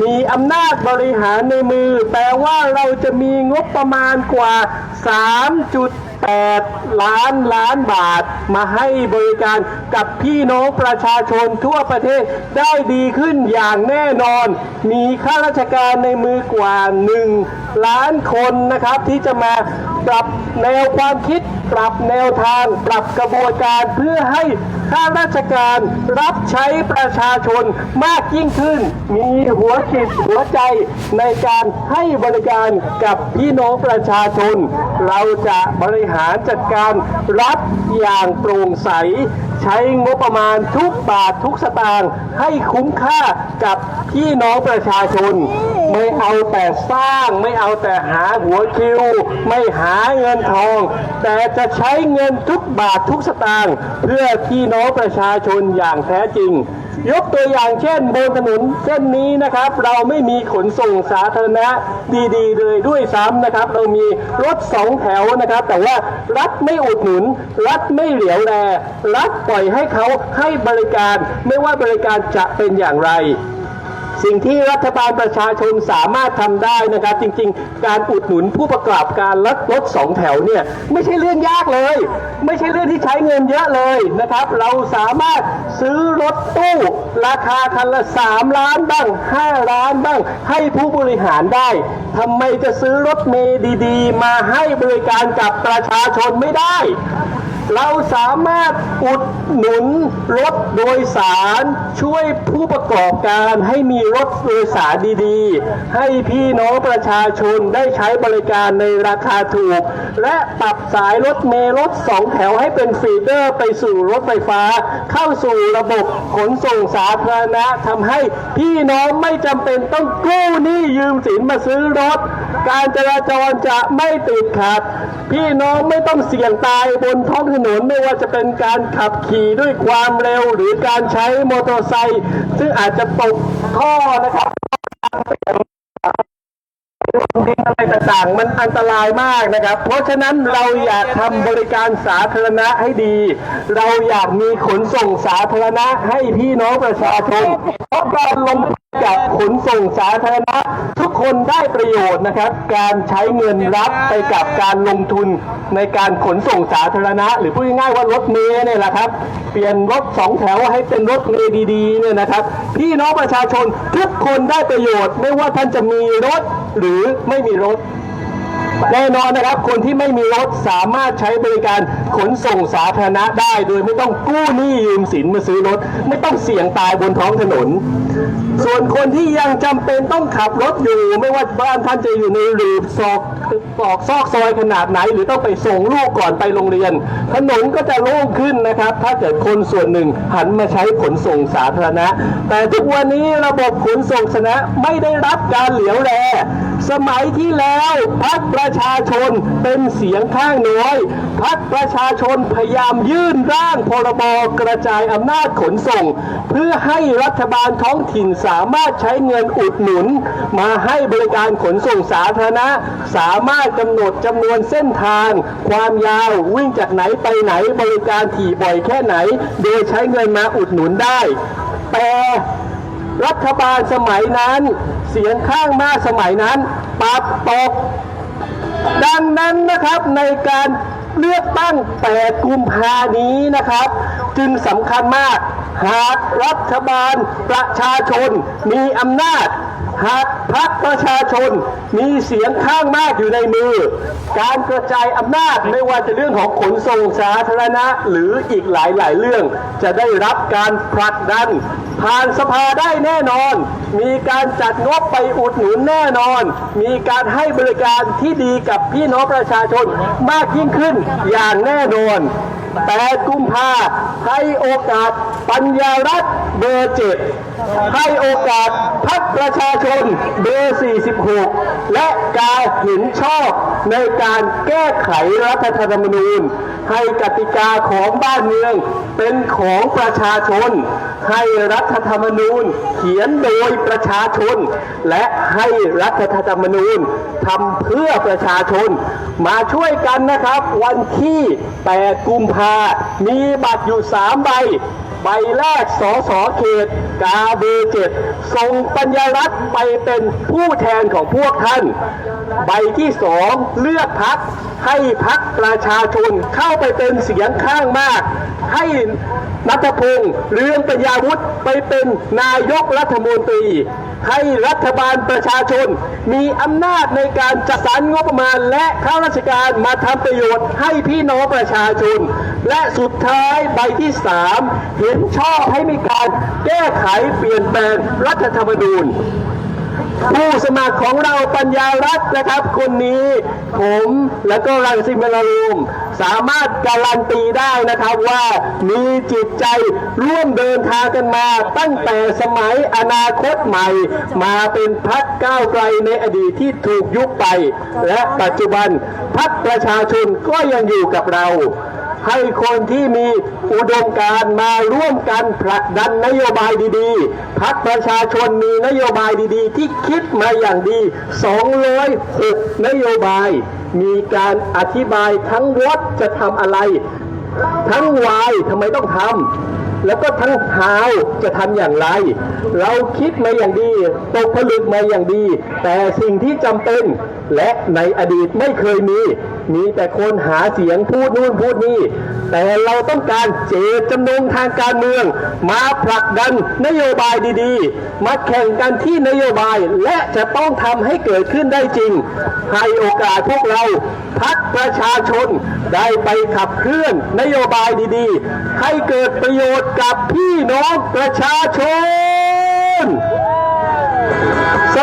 มีอำนาจบริหารในมือแต่ว่าเราจะมีงบประมาณกว่า 3.8 ล้านล้านบาท มาให้บริการกับพี่น้องประชาชนทั่วประเทศได้ดีขึ้นอย่างแน่นอน มีข้าราชการในมือกว่า 1 ล้านคนนะครับ ที่จะมาปรับแนวความคิด ปรับแนวทาง ปรับกระบวนการเพื่อให้ ข้าราชการรับใช้ประชาชนมากยิ่งขึ้น มีหัวจิตหัวใจในการให้บริการกับพี่น้องประชาชน เราจะบริหารจัดการรัฐอย่างโปร่งใส ใช้งบประมาณทุกบาททุกสตางค์ให้คุ้มค่ากับพี่น้องประชาชน ไม่เอาแต่สร้างไม่เอาแต่หาหัวคิว ไม่หาเงินทอง แต่จะใช้เงินทุกบาททุกสตางค์เพื่อพี่น้องประชาชนอย่างแท้จริงยกตัวอย่างเช่นบนถนนเส้นนี้นะครับ เราไม่มีขนส่งสาธารณะดีๆ เลยด้วยซ้ำนะครับ เรามีรถสองแถวนะครับ แต่ว่ารัฐไม่อุดหนุน รัฐไม่เหลียวแลรัฐปล่อยให้เขาให้บริการ ไม่ว่าบริการจะเป็นอย่างไร สิ่งที่รัฐบาลประชาชนสามารถทำได้นะครับ จริง ๆ การอุดหนุนผู้ประกอบการรถรถสองแถวเนี่ยไม่ใช่เรื่องยากเลย ไม่ใช่เรื่องที่ใช้เงินเยอะเลยนะครับ เราสามารถซื้อรถตู้ราคาคันละ 3 ล้านบ้าง 5 ล้านบ้าง ให้ผู้บริหารได้ทำไมจะซื้อรถเมล์ดี ๆ มาให้บริการกับประชาชนไม่ได้ เราสามารถอุดหนุนรถโดยสารช่วยผู้ประกอบการให้มีรถโดยสารดีๆ ให้พี่น้องประชาชนได้ใช้บริการในราคาถูก และปรับสายรถเมล์รถสองแถวให้เป็นฟีเดอร์ไปสู่รถไฟฟ้า เข้าสู่ระบบขนส่งสาธารณะทำให้พี่น้องไม่จำเป็นต้องกู้หนี้ยืมสินมาซื้อรถ การจราจรจะไม่ติดขัด พี่น้องไม่ต้องเสี่ยงตายบนท้องถนนไม่ว่าจะเป็นการขับขี่ด้วยความเร็ว หรือการใช้มอเตอร์ไซค์ซึ่งอาจจะตกท่อนะครับดินอะไรต่างๆ มันอันตรายมากนะครับ เพราะฉะนั้นเราอยากทำบริการสาธารณะให้ดี เราอยากมีขนส่งสาธารณะให้พี่น้องประชาชนเพราะการลงกับขนส่งสาธารณะ ทุกคนได้ประโยชน์นะครับ การใช้เงินรับไปกับการลงทุนในการขนส่งสาธารณะ หรือพูดง่ายๆว่ารถเมล์เนี่ยแหละครับ เปลี่ยนรถสองแถวให้เป็นรถเมล์ดีๆเนี่ยนะครับ พี่น้องประชาชนทุกคนได้ประโยชน์ ไม่ว่าท่านจะมีรถหรือไม่มีรถ แน่นอนนะครับ คนที่ไม่มีรถสามารถใช้บริการขนส่งสาธารณะได้ โดยไม่ต้องกู้หนี้ยืมสินมาซื้อรถ ไม่ต้องเสี่ยงตายบนท้องถนน ส่วนคนที่ยังจำเป็นต้องขับรถอยู่ ไม่ว่าบ้านท่านจะอยู่ในหลืบซอก ตอกซอกซอยขนาดไหน หรือต้องไปส่งลูกก่อนไปโรงเรียน ถนนก็จะโล่งขึ้นนะครับ ถ้าเกิดคนส่วนหนึ่งหันมาใช้ขนส่งสาธารณะ แต่ทุกวันนี้ระบบขนส่งสาธารณะไม่ได้รับการเหลียวแลสมัยที่แล้วพักประชาชนเป็นเสียงข้างน้อยพักประชาชนพยายามยื่นร่างพรบกระจายอำนาจขนส่ง เพื่อให้รัฐบาลท้องถิ่นสามารถใช้เงินอุดหนุน มาให้บริการขนส่งสาธารณะสามารถกำหนดจำนวนเส้นทาง ความยาววิ่งจากไหนไปไหนบริการถี่บ่อยแค่ไหน โดยใช้เงินมาอุดหนุนได้ แต่รัฐบาลสมัยนั้น เสียงข้างมากสมัยนั้นปรับตก ดังนั้นนะครับในการเลือกตั้ง 8 กุมภานี้นะครับ จึงสำคัญมาก หากรัฐบาลประชาชนมีอำนาจ หากพรรคประชาชนมีเสียงข้างมากอยู่ในมือ การกระจายอำนาจไม่ว่าจะเรื่องของขนส่งสาธารณะหรืออีกหลายๆ เรื่อง จะได้รับการผลักดัน ผ่านสภาได้แน่นอน มีการจัดงบไปอุดหนุนแน่นอน มีการให้บริการที่ดีกับพี่น้องประชาชนมากยิ่งขึ้นอย่างแน่นอนแต่กุมภาให้โอกาสปัญญารัฐ เบอร์เจ็ดให้โอกาสพักประชาชนเบอร์ 46 และการเห็นชอบในการแก้ไขรัฐธรรมนูญ ให้กติกาของบ้านเมืองเป็นของประชาชน ให้รัฐธรรมนูญเขียนโดยประชาชน และให้รัฐธรรมนูญทำเพื่อประชาชน มาช่วยกันนะครับ วันที่ 8 กุมภามีบัตรอยู่ 3 ใบ ใบแรกสอสอเขตกาเบเจ็ดส่งปัญญารัตน์ไปเป็นผู้แทนของพวกท่าน ใบที่สองเลือกพักให้พักประชาชนเข้าไปเป็นเสียงข้างมาก ให้นัทพงศ์เรืองปัญญาวุฒิไปเป็นนายกรัฐมนตรี ให้รัฐบาลประชาชน มีอำนาจในการจัดสรรงบประมาณ และข้าราชการมาทำประโยชน์ให้พี่น้องประชาชน และสุดท้ายใบที่สามเห็นชอบให้มีการแก้ไขเปลี่ยนแปลงรัฐธรรมนูญ ผู้สมัครของเราปัญญารัตน์นะครับ คนนี้ผมและก็รังสิมันต์รูมสามารถการันตีได้นะครับว่ามีจิตใจร่วมเดินทางกันมาตั้งแต่สมัยอนาคตใหม่ มาเป็นพักก้าวไกลในอดีตที่ถูกยุบไป และปัจจุบันพักประชาชนก็ยังอยู่กับเรา ให้คนที่มีอุดมการมาร่วมกันผลักดันนโยบายดีๆ พักประชาชนมีนโยบายดีๆ ที่คิดมาอย่างดี 206 นโยบาย มีการอธิบายทั้งวัดจะทำอะไร ทั้งวายทำไมต้องทำแล้วก็ทั้งหาวจะทำอย่างไร เราคิดมาอย่างดีตกผลึกมาอย่างดี แต่สิ่งที่จำเป็นและในอดีตไม่เคยมี มีแต่คนหาเสียงพูดนู่นพูดนี่ แต่เราต้องการเจตจำนงทางการเมือง มาผลักดันนโยบายดีๆ มาแข่งกันที่นโยบายและจะต้องทำให้เกิดขึ้นได้จริง ให้โอกาสพวกเราพักประชาชนได้ไปขับเคลื่อนนโยบายดีๆ ให้เกิดประโยชน์กับพี่น้องประชาชน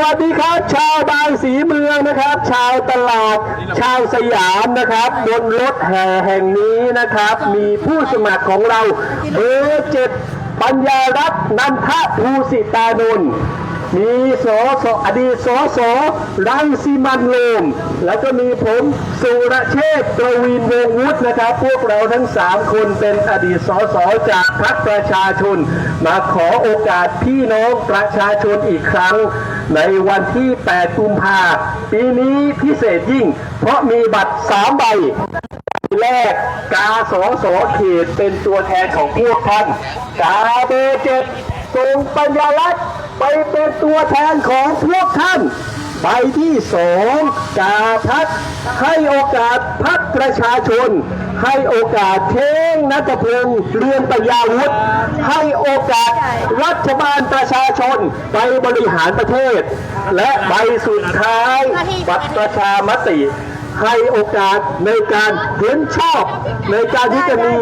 วัสดีครับ ชาวบางสีเมืองนะครับ ชาวตลาด ชาวสยามนะครับ บนรถแห่แห่งนี้นะครับ มีผู้สมัครของเราเบอร์เจ็ดปัญญารัตน์นันทภูสิตานนท์ มีสอสออดีตสอสอรังสีมันโลม แล้วก็มีผมสุรเชษฐ์ปรวินวงวุฒินะครับ พวกเราทั้งสามคนเป็นอดีตสอสอจากพรรคประชาชน มาขอโอกาสพี่น้องประชาชนอีกครั้ง ในวันที่ 8 กุมภาปีนี้พิเศษยิ่ง เพราะมีบัตร 3 ใบแรกกาสอสอเขตเป็นตัวแทนของพวกท่าน กาเบอร์เจ็ดส่งปัญญาลักษณ์ ไปเป็นตัวแทนของพวกท่านใบที่สองกาพักให้โอกาสพักประชาชน ให้โอกาสเท่งนัทพงษ์เรือนปัญญาวุฒิให้โอกาสรัฐบาลประชาชนไปบริหารประเทศ และใบสุดท้ายบัตรประชามติ ให้โอกาสในการเห็นชอบ ในการที่จะมี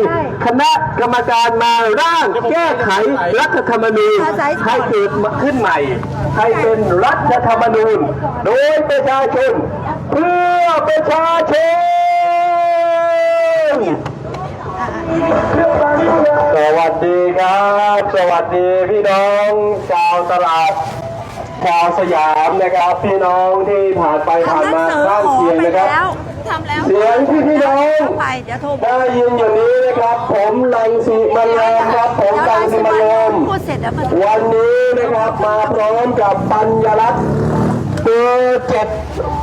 คณะกรรมการมาร่างแก้ไขรัฐธรรมนูญให้เกิดขึ้นใหม่ ให้เป็นรัฐธรรมนูญ โดยประชาชนเพื่อประชาชนสวัสดีครับ สวัสดีพี่น้องชาวตลาด ชาวสยามนะครับพี่น้องที่ผ่านไปผ่านทำหนัมางสือข้างขอเคียงไปนะครับแล้วทำแล้วเสียงที่พี่น้องไปเดี๋ยวโทรได้ยินอย่างนี้นะครับ ผมลังสีมันโลมครับผมลังสีมันโลมพูดเสร็จแล้วมันวันนี้นะครับมาพร้อมกับปัญญรัตน์เบอร์เจ็ด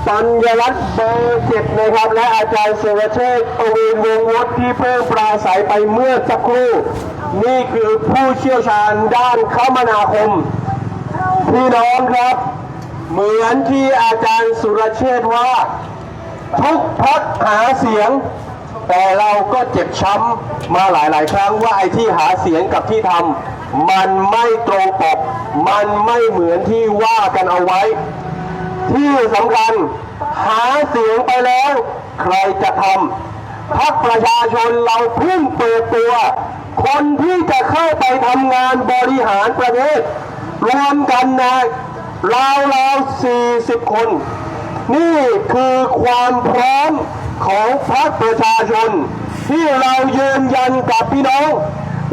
ปัญญรัตน์เบอร์เจ็ดนะครับ และอาจารย์สุรเชษฐ์อวีนวงศ์วุฒิที่เพิ่งปราศัยไปเมื่อสักครู่ นี่คือผู้เชี่ยวชาญด้านคมนาคม พี่น้องครับ เหมือนที่อาจารย์สุรเชษว่า ทุกพักหาเสียง แต่เราก็เจ็บช้ำมาหลายๆ ครั้งว่าไอ้ที่หาเสียงกับที่ทำมันไม่ตรงปก มันไม่เหมือนที่ว่ากันเอาไว้ ที่สำคัญหาเสียงไปแล้ว ใครจะทำพักประชาชนเราเพิ่งเปิดตัว คนที่จะเข้าไปทำงานบริหารประเทศ รวมกันนะราวราว40คน นี่คือความพร้อมของพรรคประชาชน ที่เรายืนยันกับพี่น้อง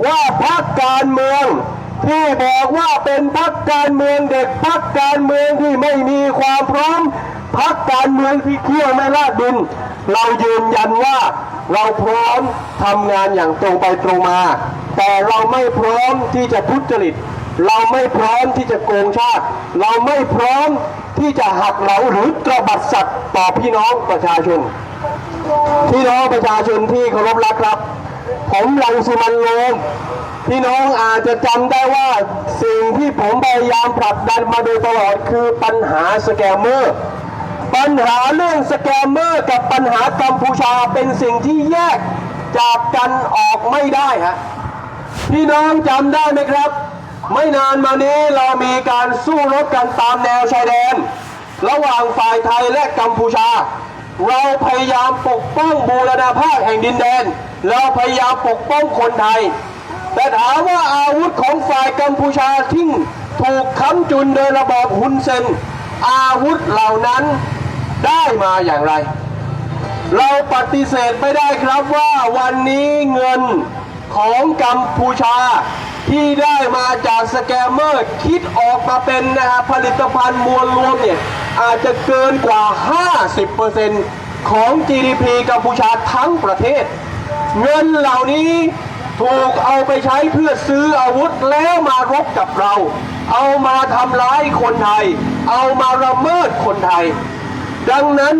ว่าพรรคการเมืองที่บอกว่าเป็นพรรคการเมืองเด็กพรรคการเมืองที่ไม่มีความพร้อมพรรคการเมืองที่เคี่ยวไม่ลาดดิน เรายืนยันว่าเราพร้อมทำงานอย่างตรงไปตรงมา แต่เราไม่พร้อมที่จะทุจริต เราไม่พร้อมที่จะโกงชาติ เราไม่พร้อมที่จะหักเหลาหรือตระบัดสัตว์ต่อพี่น้องประชาชน พี่น้องประชาชนที่เคารพรักครับ ผมรังสิมันโรมพี่น้องอาจจะจำได้ว่าสิ่งที่ผมพยายามผลักดันมาโดยตลอดคือปัญหาสแกมเมอร์ปัญหาเรื่องสแกมเมอร์กับปัญหากัมพูชาเป็นสิ่งที่แยกจากกันออกไม่ได้ฮะพี่น้องจำได้ไหมครับ ไม่นานมานี้เรามีการสู้รบกันตามแนวชายแดน ระหว่างฝ่ายไทยและกัมพูชา เราพยายามปกป้องบูรณาภาพแห่งดินแดน เราพยายามปกป้องคนไทย แต่ถามว่าอาวุธของฝ่ายกัมพูชาที่ถูกค้ำจุนโดยระบอบฮุนเซน อาวุธเหล่านั้นได้มาอย่างไร เราปฏิเสธไม่ได้ครับว่าวันนี้เงิน ของกัมพูชา ที่ได้มาจากสแกมเมอร์คิดออกมาเป็นนะฮะผลิตภัณฑ์มวลรวมเนี่ยอาจจะเกินกว่า 50%ของ GDP กัมพูชาทั้งประเทศ เงินเหล่านี้ถูกเอาไปใช้เพื่อซื้ออาวุธแล้วมารบกับเรา เอามาทำร้ายคนไทย เอามาระเมิดคนไทย ดังนั้น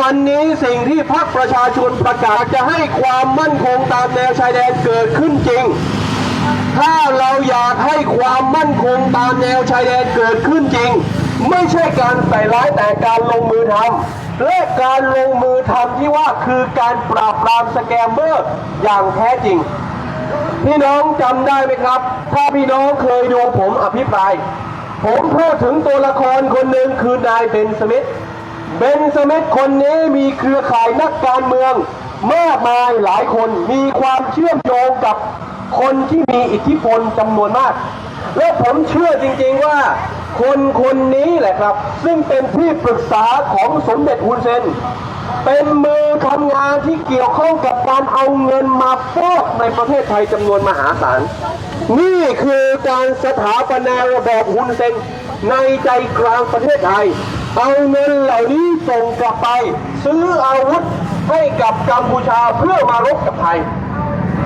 วันนี้สิ่งที่พรรคประชาชนประกาศจะให้ความมั่นคงตามแนวชายแดนเกิดขึ้นจริง ถ้าเราอยากให้ความมั่นคงตามแนวชายแดนเกิดขึ้นจริง ไม่ใช่การใส่ร้ายแต่การลงมือทำและการลงมือทำที่ว่าคือการปราบปรามสแกมเมอร์อย่างแท้จริงพี่น้องจำได้ไหมครับ ถ้าพี่น้องเคยดูผมอภิปราย ผมพูดถึงตัวละครคนหนึ่งคือนายเบนสมิธ เบนสมิธคนนี้มีเครือข่ายนักการเมืองมากมายหลายคนมีความเชื่อมโยงกับคนที่มีอิทธิพลจำนวนมาก และผมเชื่อจริงๆว่า คนคนนี้แหละครับ ซึ่งเป็นที่ปรึกษาของสมเด็จฮุนเซน เป็นมือทำงานที่เกี่ยวข้องกับการเอาเงินมาฟอกในประเทศไทยจำนวนมหาศาล นี่คือการสถาปนาระบอบฮุนเซนในใจกลางประเทศไทย เอาเงินเหล่านี้ส่งกลับไปซื้ออาวุธให้กับกัมพูชาเพื่อมารบกับไทย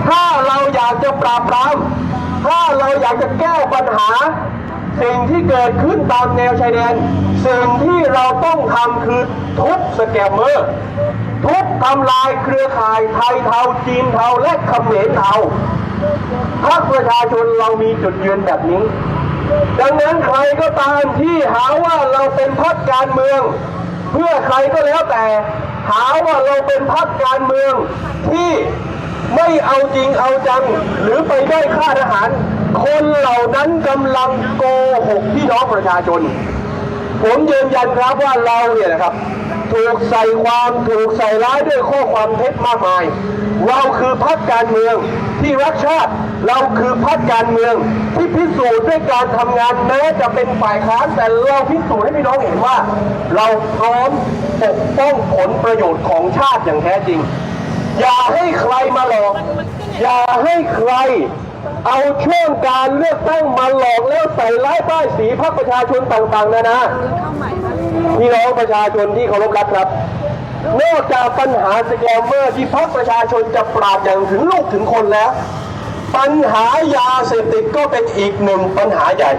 ถ้าเราอยากจะปราบปราม ถ้าเราอยากจะแก้ปัญหา สิ่งที่เกิดขึ้นตามแนวชายแดน สิ่งที่เราต้องทำคือทุบสแกมเมอร์ทุบทำลายเครือข่ายไทยเทาจีนเทาและเขมรเทาพรรคประชาชนเรามีจุดยืนแบบนี้ ดังนั้นใครก็ตามที่หาว่าเราเป็นพรรคการเมือง เพื่อใครก็แล้วแต่ หาว่าเราเป็นพรรคการเมืองที่ไม่เอาจริงเอาจัง หรือไปได้ค่าทหาร คนเหล่านั้นกำลังโกหกพี่น้องประชาชน ผมยืนยันครับว่าเราเนี่ยนะครับถูกใส่ความถูกใส่ร้ายด้วยข้อความเท็จมากมาย เราคือพรรคการเมืองที่รักชาติ เราคือพรรคการเมืองที่พิสูจน์ด้วยการทำงานแม้จะเป็นฝ่ายค้านแต่เราพิสูจน์ให้พี่น้องเห็นว่า เราพร้อมปกป้องผลประโยชน์ของชาติอย่างแท้จริง อย่าให้ใครมาหลอก อย่าให้ใครเอาช่วงการเลือกตั้งมาหลอกแล้วใส่ร้ายป้ายสีพรรคประชาชนต่างๆนานาเข้าใหม่มาพี่น้องประชาชนที่เคารพรักครับนอกจากปัญหาสแกมเมอร์ที่พรรคประชาชนจะปราบอย่างถึงลูกถึงคนแล้ว ปัญหายาเสพติดก็เป็นอีกหนึ่งปัญหาใหญ่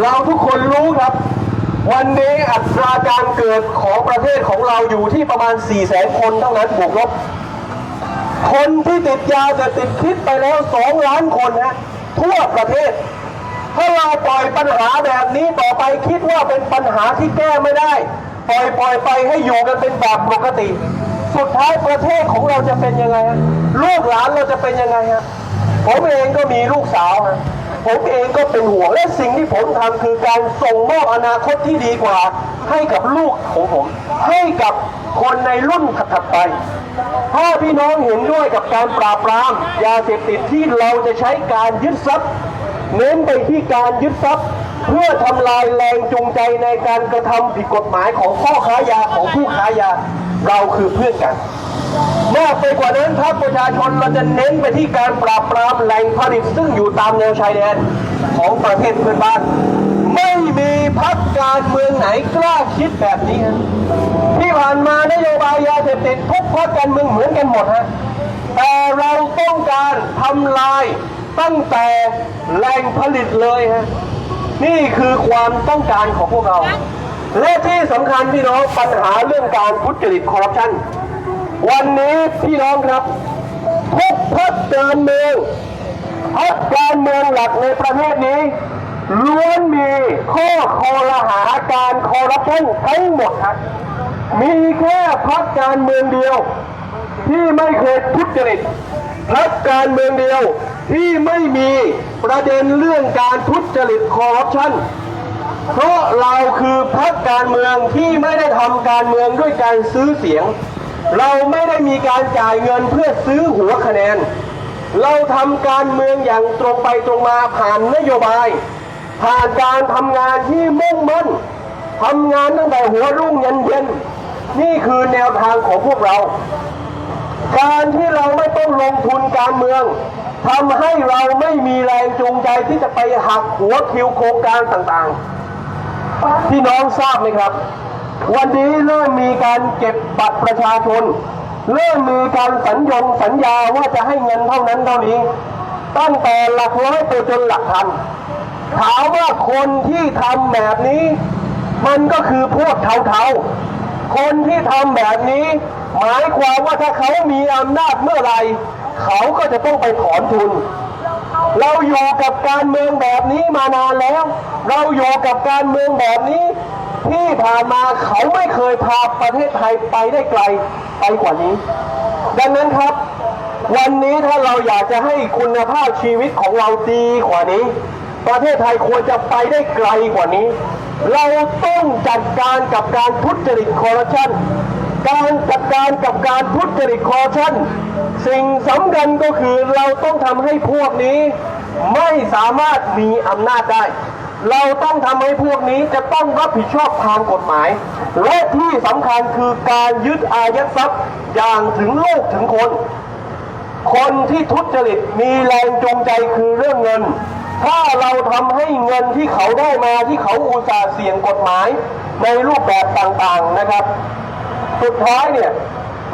เราทุกคนรู้ครับ วันนี้อัตราการเกิดของประเทศของเราอยู่ที่ประมาณ 4 0 0แสนคนเท่านั้นบวกลบ คนที่ติดยาเสพติดคิดไปแล้ว 2 ล้านคนฮะทั่วประเทศ ถ้าเราปล่อยปัญหาแบบนี้ต่อไปคิดว่าเป็นปัญหาที่แก้ไม่ได้ ปล่อยปล่อยไปให้อยู่กันเป็นแบบปกติ สุดท้ายประเทศของเราจะเป็นยังไงฮะลูกหลานเราจะเป็นยังไงฮะ ผมเองก็มีลูกสาวฮะผมเองก็เป็นห่วงและสิ่งที่ผมทำคือการส่งมอบอนาคตที่ดีกว่า ให้กับลูกของผม ให้กับคนในรุ่นถัดไป ถ้าพี่น้องเห็นด้วยกับการปราบปรามยาเสพติดที่เราจะใช้การยึดทรัพย์ เน้นไปที่การยึดทรัพย์ เพื่อทำลายแรงจูงใจในการกระทำผิดกฎหมายของพ่อค้ายาของผู้ค้ายา เราคือเพื่อนกัน มากไปกว่านั้นพรรคประชาชนเราจะเน้นไปที่การปราบปรามแหล่งผลิตซึ่งอยู่ตามแนวชายแดนของประเทศเพื่อนบ้าน ไม่มีพรรคการเมืองไหนกล้าคิดแบบนี้ฮะที่ผ่านมานโยบายยาเสพติดทุกพรรคการเมืองเหมือนกันหมดฮะแต่เราต้องการทำลายตั้งแต่แหล่งผลิตเลยฮะนี่คือความต้องการของพวกเรา และที่สำคัญพี่น้องปัญหาเรื่องการทุจริตคอร์รัปชัน พี่น้องครับทุกพักการเมืองพักการเมืองหลักในประเทศนี้ล้วนมีข้อคอรหาการคอร์รัปชันทั้งหมดครับมีแค่พักการเมืองเดียว ที่ไม่เคยทุจริตพักการเมืองเดียวที่ไม่มีประเด็นเรื่องการทุจริตคอร์รัปชันเพราะเราคือพรรคการเมืองที่ไม่ได้ทำการเมืองด้วยการซื้อเสียง เราไม่ได้มีการจ่ายเงินเพื่อซื้อหัวคะแนน เราทำการเมืองอย่างตรงไปตรงมาผ่านนโยบาย ผ่านการทำงานที่มุ่งมั่นทำงานตั้งแต่หัวรุ่งยันเย็น นี่คือแนวทางของพวกเรา การที่เราไม่ต้องลงทุนการเมืองทำให้เราไม่มีแรงจูงใจที่จะไปหักหัวคิวโครงการต่างๆ พี่น้องทราบไหมครับ วันนี้เริ่มมีการเก็บบัตรประชาชน เริ่มมีการสัญญงสัญญาว่าจะให้เงินเท่านั้นเท่านี้ ตั้งแต่หลักร้อยไปจนหลักพันถามว่าคนที่ทำแบบนี้ มันก็คือพวกเทาๆ คนที่ทำแบบนี้ หมายความว่าถ้าเขามีอำนาจเมื่อไรเขาก็จะต้องไปถอนทุนเราอยู่กับการเมืองแบบนี้มานานแล้ว เราอยู่กับการเมืองแบบนี้ ที่ผ่านมาเขาไม่เคยพาประเทศไทยไปได้ไกลไปกว่านี้ ดังนั้นครับ วันนี้ถ้าเราอยากจะให้คุณภาพชีวิตของเราดีกว่านี้ ประเทศไทยควรจะไปได้ไกลกว่านี้ เราต้องจัดการกับการทุจริตคอร์รัปชันการจัดการกับการทุจริตคอร์รัปชันสิ่งสำคัญก็คือเราต้องทำให้พวกนี้ ไม่สามารถมีอำนาจได้ เราต้องทำให้พวกนี้จะต้องรับผิดชอบทางกฎหมาย และที่สำคัญคือการยึดอายัดทรัพย์อย่างถึงลูกถึงคน คนที่ทุจริตมีแรงจูงใจคือเรื่องเงิน ถ้าเราทำให้เงินที่เขาได้มาที่เขาอุตส่าห์เสี่ยงกฎหมาย ในรูปแบบต่างๆนะครับ สุดท้ายเนี่ย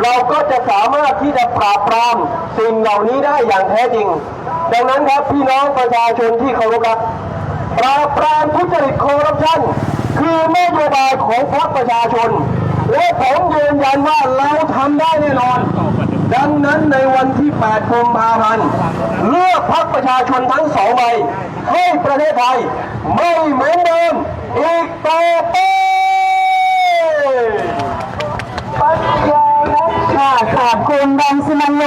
เราก็จะสามารถที่จะปราบปรามสิ่งเหล่านี้ได้อย่างแท้จริง ดังนั้นครับพี่น้องประชาชนที่เคารพรัก ปราบปรามทุจริตคอร์รัปชันคือนโยบายของพรรคประชาชน และผมยืนยันว่าเราทำได้แน่นอน ดังนั้นในวันที่ 8 กุมภาพันธ์ เลือกพรรคประชาชนทั้งสองใบ ให้ประเทศไทย ไม่เหมือนเดิมอีกต่อไปค่ะขอบคุณรังสิมันต์